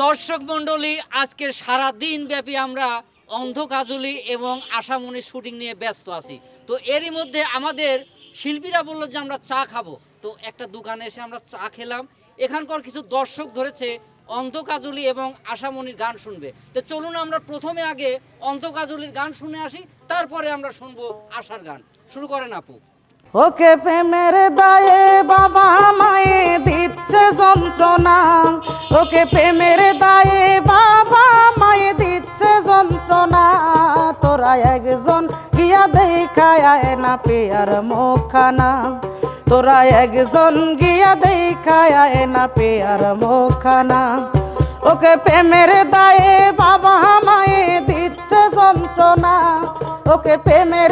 দর্শক মণ্ডলী আজকে সারা দিন ব্যাপী আমরা অন্ধ কাজলি এবং আশামণির শুটিং নিয়ে ব্যস্ত আছি। তো এরই মধ্যে আমাদের শিল্পীরা বলল যে আমরা চা খাব। তো একটা দোকানে এসে আমরা চা খেলাম। এখানকার কিছু দর্শক ধরেছে অন্ধ কাজলি এবং আশামণির গান শুনবে। তো চলুন আমরা প্রথমে আগে অন্ধ কাজলির গান শুনে আসি, তারপরে আমরা শুনব আশার গান। শুরু করেন আপু। ওকে প্রেমের দায়ে বাবা মায়ে দিচ্ছে যন্ত্রণা। ওকে প্রেমের দায়ে বাবা মায়ে দিচ্ছে যন্ত্রণা। তোরা একজন গিয়া দেখায় না পেয়ার মুখানা তোরা একজন গিয়া দেখায় না পেয়ার মুখানা ওকে প্রেমের দায়ে বাবা মায়ে দিচ্ছে যন্ত্রণা। ওকে প্রেমের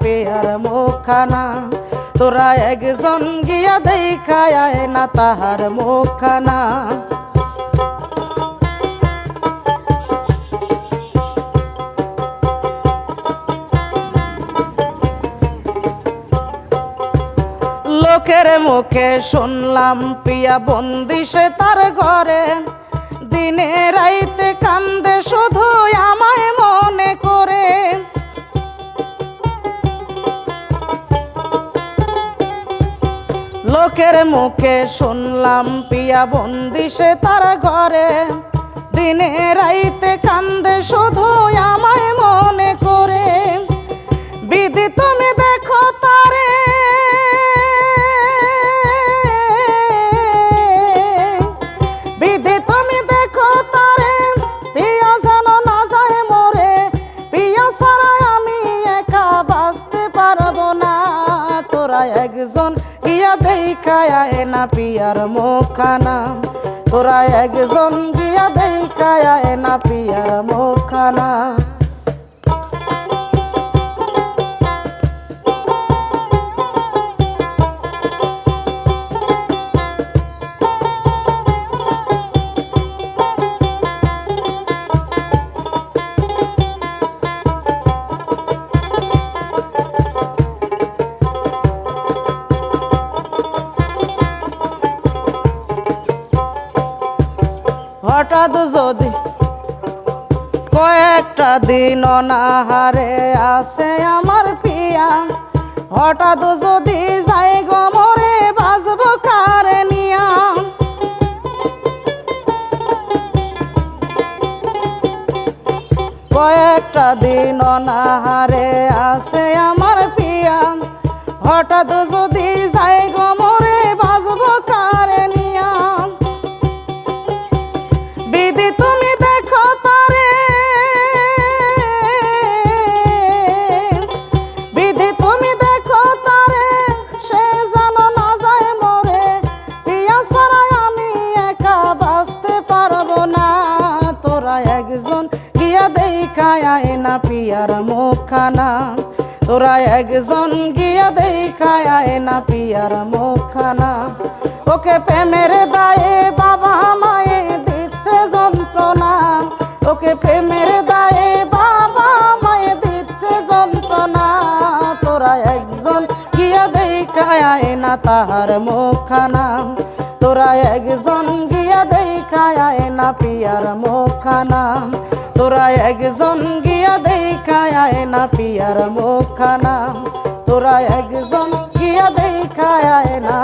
পেয়ার মুখানা তোরা একজন গিয়া দেখায় না তাহার মুখানা লোকের মুখে শুনলাম, পিয়া বন্দিশে তার ঘরে। দিনে রাইতে কান্দে শুধু আমায় লোকের মুখে শুনলাম, পিয়া বন্দিশে তার ঘরে। দিনে রাইতে কান্দে শুধু আমায় মনে করে। বিধি তুমি দেখো তারে। বিধি তুমি দেখো তারে। পিয়া যেন না যায় মরে, পিয়া ছাড়া আমি একা বাঁচতে পারব না। তোরা একজন দেখায় না পিয়ার মুখানা তোরা একজন গিয়া দেখায় না পিয়ার মুখানা হঠাৎ যদি কয়েকটা দিন অনাহারে আসে আমার পিয়া, হঠাৎ যদি যাই গো মরে বাজব কারে নিয়া। কয়েকটা দিন অনাহারে আসে আমার পিয়া, হঠাৎ যদি যাই গো একজন। গিয়া দেখায় না পিয়ার মুখানা তোরা একজন, গিয়া দেখায় না পিয়ার মুখানা ওকে প্রেমের দায়ে বাবা মায়ে দিচ্ছে যন্ত্রণা। ওকে প্রেমের দায়ে বাবা মায়ে দিচ্ছে যন্ত্রণা। তোরা একজন, গিয়া দেখায় না তাহার মুখানা তোরা একজন গিয়া দেখায় না পিয়ার মুখানা তোরা একজন গিয়া দেখায় না পিয়ার মুখানা তোরা একজন গিয়া দেখায় না